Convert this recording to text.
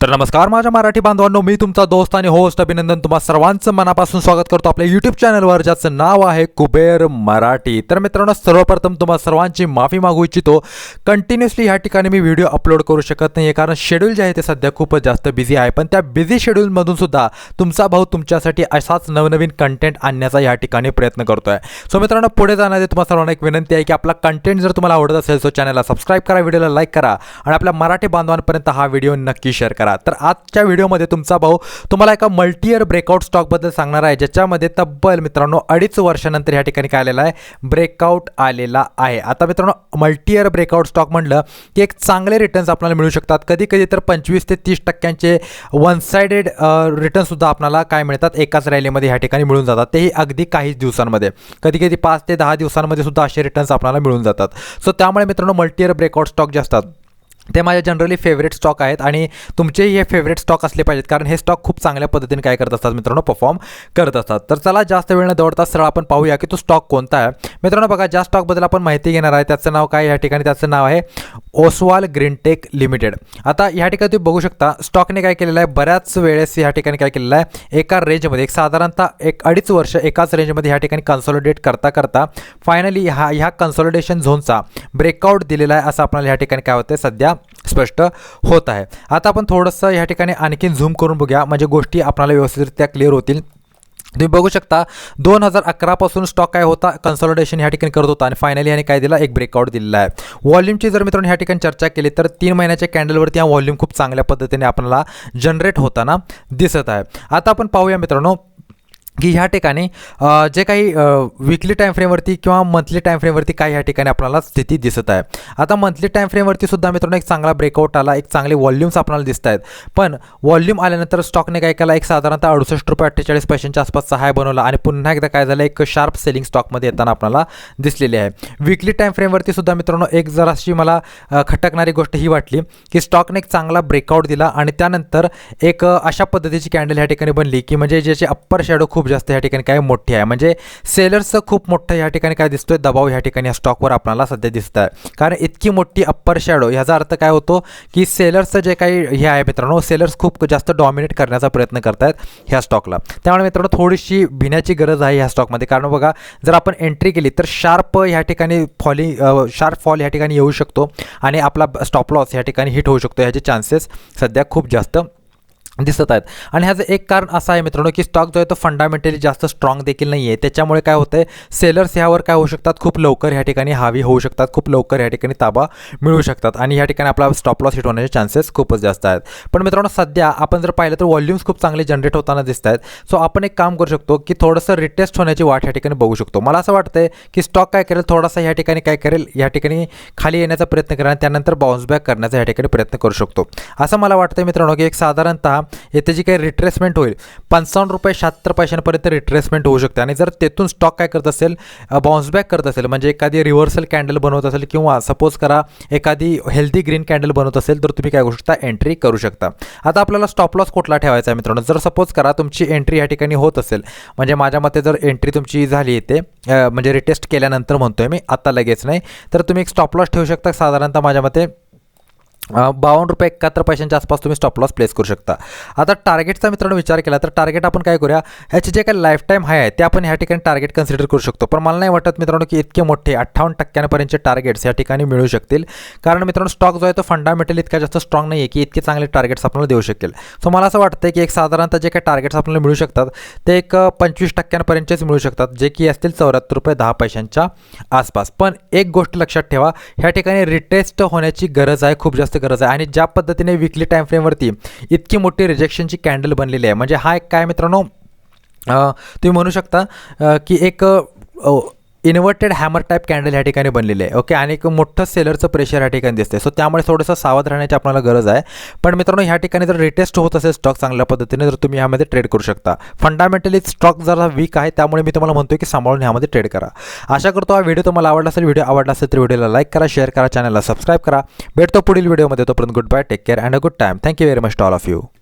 तर नमस्कार माझ्या मराठी बांधवांनो मी तुमचा दोस्त आणि होस्ट अभिनंदन तुम्हा सर्वांचं मनापासून स्वागत करतो आपल्या यूट्यूब चॅनलवर ज्याचं नाव आहे कुबेर मराठी. तर मित्रांनो सर्वप्रथम तुम्हा सर्वांची माफी मागू इच्छितो. कंटिन्युअसली ह्या ठिकाणी मी व्हिडिओ अपलोड करू शकत नाही आहे कारण शेड्यूल जे आहे ते सध्या खूपच जास्त बिझी आहे. पण त्या बिझी शेड्यूलमधून सुद्धा तुमचा भाऊ तुमच्यासाठी असाच नवनवीन कंटेंट आणण्याचा या ठिकाणी प्रयत्न करतो आहे सो मित्रांनो पुढे जाण्याची तुम्हाला सर्वांना एक विनंती आहे की आपला कंटेंट जर तुम्हाला आवडत असेल तो चॅनलला सबस्क्राईब करा व्हिडिओला लाईक करा आणि आपल्या मराठी बांधवांपर्यंत हा व्हिडिओ नक्की शेअर करा. तर आजच्या व्हिडिओमध्ये तुमचा भाऊ तुम्हाला एका मल्टीयर ब्रेकआउट स्टॉकबद्दल सांगणार आहे ज्याच्यामध्ये तब्बल मित्रांनो अडीच वर्षानंतर या ठिकाणी काय आलेला आहे? ब्रेकआउट आलेला आहे. आता मित्रांनो मल्टीयर ब्रेकआउट स्टॉक म्हटलं की एक चांगले रिटर्न्स आपल्याला मिळू शकतात. कधी कधी तर पंचवीस ते तीस टक्क्यांचे वन सायडेड रिटर्नसुद्धा आपल्याला काय मिळतात? एकाच रॅलीमध्ये ह्या ठिकाणी मिळून जातात. तेही अगदी काहीच दिवसांमध्ये. कधी कधी पाच ते दहा दिवसांमध्ये सुद्धा असे रिटर्न्स आपल्याला मिळून जातात. सो त्यामुळे मित्रांनो मल्टीयर ब्रेकआउट स्टॉक जे असतात ते माझ्या जनरली फेवरेट स्टॉक आहेत आणि तुमचेही हे फेवरेट स्टॉक असले पाहिजेत कारण हे स्टॉक खूप चांगल्या पद्धतीने काय करत असतात मित्रांनो परफॉर्म करत असतात. तर चला जास्त वेळ न दौडता सरळ आपण पाहूया की तो स्टॉक कोणता आहे. मित्रांनो बघा ज्या स्टॉकबद्दल आपण माहिती घेणार आहे त्याचं नाव काय? या ठिकाणी त्याचं नाव आहे ओसवाल ग्रीनटेक लिमिटेड. आता या ठिकाणी तुम्ही बघू शकता स्टॉकने काय केलेलं आहे? बऱ्याच वेळेस या ठिकाणी काय केलेलं आहे? एका रेंजमध्ये एक साधारणतः एक अडीच वर्ष एकाच रेंजमध्ये ह्या ठिकाणी कन्सॉलिडेट करता करता फायनली हा ह्या कन्सॉलिडेशन झोनचा ब्रेकआउट दिलेला आहे असं आपल्याला ह्या ठिकाणी काय होतं सध्या स्पष्ट होत आहे. आता आपण थोडंसं या ठिकाणी आणखीन झूम करून बघूया. म्हणजे गोष्टी आपल्याला व्यवस्थितरित्या क्लिअर होतील. तुम्ही बघू शकता दोन हजार अकरापासून स्टॉक काय होता कन्सॉलिडेशन ह्या ठिकाणी करत होता आणि फायनली याने काय दिला? एक ब्रेकआउट दिलेला आहे. व्हॉल्यूमची जर मित्रांनो ह्या ठिकाणी चर्चा केली तर तीन महिन्याच्या कॅन्डलवरती हा व्हॉल्यूम खूप चांगल्या पद्धतीने आपल्याला जनरेट होताना दिसत आहे. आता आपण पाहूया मित्रांनो की ह्या ठिकाणी जे काही विकली टाईम फ्रेमवरती किंवा मंथली टाईम फ्रेमवरती काय ह्या ठिकाणी आपल्याला स्थिती दिसत आहे. आता मंथली टाईमफ्रेमवरती सुद्धा मित्रांनो एक चांगला ब्रेकआउट आला एक चांगले व्हॉल्यूम्स आपल्याला दिसत आहेत. पण व्हॉल्यूम आल्यानंतर स्टॉकने काय केला एक साधारणतः अडुसष्ट रुपये अठ्ठेचाळीस पैशांच्या आसपासचा हाय बनवला आणि पुन्हा एकदा काय झालं एक शार्प सेलिंग स्टॉकमध्ये येताना आपल्याला दिसलेली आहे. विकली टाईमफ्रेमवरती सुद्धा मित्रांनो एक जराशी मला खटकणारी गोष्ट ही वाटली की स्टॉकने एक चांगला ब्रेकआउट दिला आणि त्यानंतर एक अशा पद्धतीची कॅन्डल ह्या ठिकाणी बनली की म्हणजे ज्याची अप्पर शॅडो खूप जास्त या ठिकाणी काय मोठी आहे. म्हणजे सेलर्सचं खूप मोठं ह्या ठिकाणी काय दिसतोय? दबाव ह्या ठिकाणी या स्टॉकवर आपल्याला सध्या दिसत आहे. कारण इतकी मोठी अप्पर शॅडो ह्याचा अर्थ काय होतो? की सेलर्सचं जे काही हे आहे मित्रांनो सेलर्स खूप जास्त डॉमिनेट करण्याचा प्रयत्न करतायत ह्या स्टॉकला. त्यामुळे मित्रांनो थोडीशी भिण्याची गरज आहे ह्या स्टॉकमध्ये. कारण बघा जर आपण एंट्री केली तर शार्प ह्या ठिकाणी फॉलिंग शार्प फॉल ह्या ठिकाणी येऊ शकतो. आणि आपला स्टॉप लॉस ह्या ठिकाणी हिट होऊ शकतो. ह्याचे चान्सेस सध्या खूप जास्त दिसत आहेत. आणि ह्याचं एक कारण असं आहे मित्रांनो की स्टॉक जो आहे तो फंडामेंटली जास्त स्ट्रॉंग देखील नाही आहे त्याच्यामुळे काय होतं आहे सेलर्स ह्यावर काय होऊ शकतात? खूप लवकर ह्या ठिकाणी हावी होऊ शकतात. खूप लवकर ह्या ठिकाणी ताबा मिळू शकतात. आणि ह्या ठिकाणी आपला स्टॉप लॉस हिट होण्याचे चान्सेस खूपच जास्त आहेत. पण मित्रांनो सध्या आपण जर पाहिलं तर व्हॉल्यूम्स खूप चांगले जनरेट होताना दिसत आहेत. सो आपण एक काम करू शकतो की थोडंसं रिटेस्ट होण्याची वाट ह्या ठिकाणी बघू शकतो. मला असं वाटतं की स्टॉक काय करेल थोडासा ह्या ठिकाणी काय करेल या ठिकाणी खाली येण्याचा प्रयत्न करेल आणि त्यानंतर बाउन्स बॅक करण्याचा ह्या ठिकाणी प्रयत्न करू शकतो. असं मला वाटतं मित्रांनो की एक साधारणतः येथे जी काही रिट्रेसमेंट होईल पंचावन्न रुपये शहात्तर पैशांपर्यंत रिट्रेसमेंट होऊ शकते. आणि जर तेथून स्टॉक काय करत असेल बाउन्सबॅक करत असेल म्हणजे एखादी रिव्हर्सल कॅन्डल बनवत असेल किंवा सपोज करा एखादी हेल्दी ग्रीन कॅन्डल बनवत असेल तर तुम्ही काय करू शकता? एंट्री करू शकता. आता आपल्याला स्टॉप लॉस कुठला ठेवायचा आहे मित्रांनो? जर सपोज करा तुमची एंट्री या ठिकाणी होत असेल म्हणजे माझ्या मते जर एंट्री तुमची झाली येते म्हणजे रिटेस्ट केल्यानंतर म्हणतोय मी आत्ता लगेच नाही. तर तुम्ही एक स्टॉप लॉस ठेवू शकता साधारणतः माझ्या मते बावन्न रुपये एकाहत्तर पैशांच्या आसपास तुम्ही स्टॉप लॉस प्लेस करू शकता. आता टार्गेटचा मित्रांनो विचार केला तर टार्गेट आपण काय करूया? ह्याचे जे काही लाईफ टाईम हाय आहे ते आपण ह्या ठिकाणी टार्गेट कन्सिडर करू शकतो. पण मला नाही वाटत मित्रांनो की इतके मोठे अठ्ठावन्न टक्क्यांपर्यंतचे टार्गेट्स या ठिकाणी मिळू शकतील. कारण मित्रांनो स्टॉक जो आहे तो फंडामेंटल इतका जास्त स्ट्रॉंग नाही आहे की इतके चांगले टार्गेट्स आपल्याला देऊ शकेल. सो मला असं वाटतं की एक साधारणतः जे काही टार्गेट्स आपल्याला मिळू शकतात ते एक पंचवीस टक्क्यांपर्यंतचेच मिळू शकतात जे की असतील चौऱ्याहत्तर रुपये दहा पैशांच्या आसपास. पण एक गोष्ट लक्षात ठेवा ह्या ठिकाणी रिटेस्ट होण्याची गरज आहे खूप जास्त गरज आहे. आणि ज्या पद्धतीने विकली टाईम फ्रेमवरती इतकी मोठी रिजेक्शनची कॅन्डल बनलेली आहे. म्हणजे हा एक काय मित्रांनो? तुम्ही म्हणू शकता की एक इन्व्हर्टेड हॅमर टाईप कॅन्डल ह्या ठिकाणी बनलेली आहे. ओके आणि एक मोठं सेलरचं प्रेशर ह्या ठिकाणी दिसते सो त्यामुळे थोडंसं सावध राहण्याची आपल्याला गरज आहे. पण मित्रांनो ह्या ठिकाणी जर रिटेस्ट होत असेल स्टॉक चांगल्या पद्धतीने तर तुम्ही ह्यामध्ये ट्रेड करू शकता. फंडामेंटली स्टॉक जरा वीक आहे त्यामुळे मी तुम्हाला म्हणतो की सांभाळून ह्यामध्ये ट्रेड करा. आशा करतो हा व्हिडिओ तुम्हाला आवडला असेल. व्हिडिओ आवडला असेल तर व्हिडिओला लाईक करा शेअर करा चॅनलला सबस्क्राईब करा. भेटतो पुढील व्हिडिओमध्ये तोपर्यंत good bye take care and a good time thank you very much to all of you you